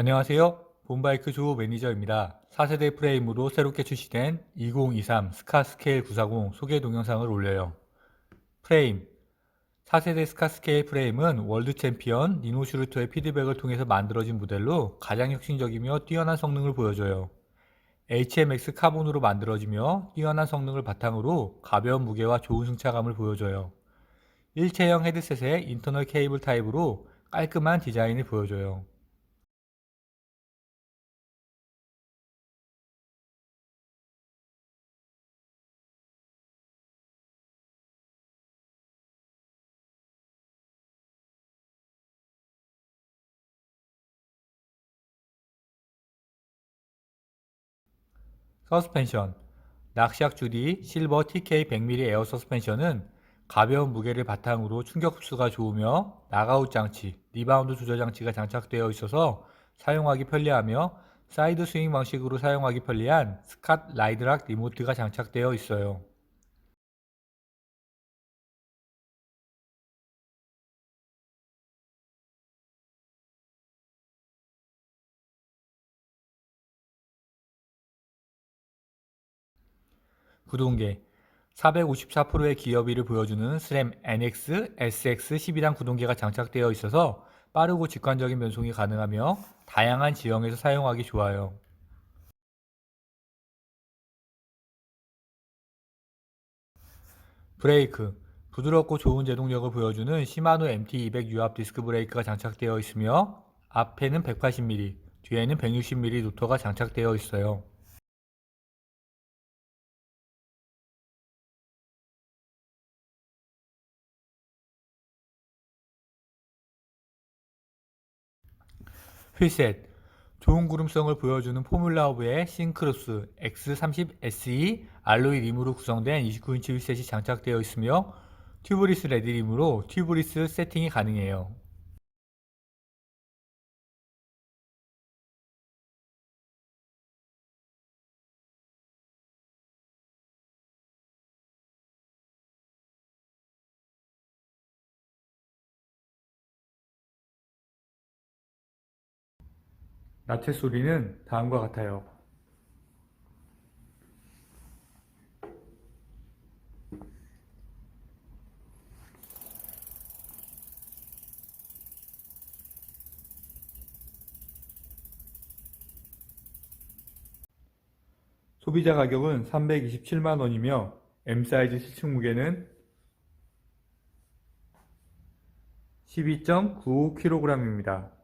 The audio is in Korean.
안녕하세요. 본바이크 조 매니저입니다. 4세대 프레임으로 새롭게 출시된 2023 스카 스케일 940 소개 동영상을 올려요. 프레임 4세대 스카 스케일 프레임은 월드 챔피언 니노 슈루터의 피드백을 통해서 만들어진 모델로 가장 혁신적이며 뛰어난 성능을 보여줘요. HMX 카본으로 만들어지며 뛰어난 성능을 바탕으로 가벼운 무게와 좋은 승차감을 보여줘요. 일체형 헤드셋에 인터널 케이블 타입으로 깔끔한 디자인을 보여줘요. 서스펜션 락샥 주디 실버 TK 100mm 에어 서스펜션은 가벼운 무게를 바탕으로 충격 흡수가 좋으며 나가웃 장치, 리바운드 조절 장치가 장착되어 있어서 사용하기 편리하며 사이드 스윙 방식으로 사용하기 편리한 스캇 라이드락 리모트가 장착되어 있어요. 구동계 454%의 기어비를 보여주는 스램 NX, SX 12단 구동계가 장착되어 있어서 빠르고 직관적인 변속이 가능하며 다양한 지형에서 사용하기 좋아요. 브레이크 부드럽고 좋은 제동력을 보여주는 시마노 MT200 유압 디스크 브레이크가 장착되어 있으며 앞에는 180mm, 뒤에는 160mm 노터가 장착되어 있어요. 휠셋 좋은 구름성을 보여주는 포뮬라5의 싱크로스 X30SE 알로이 림으로 구성된 29인치 휠셋이 장착되어 있으며 튜브리스 레드 림으로 튜브리스 세팅이 가능해요. 나체 소리는 다음과 같아요. 소비자 가격은 327만원이며 M 사이즈 실측 무게는 12.95kg입니다.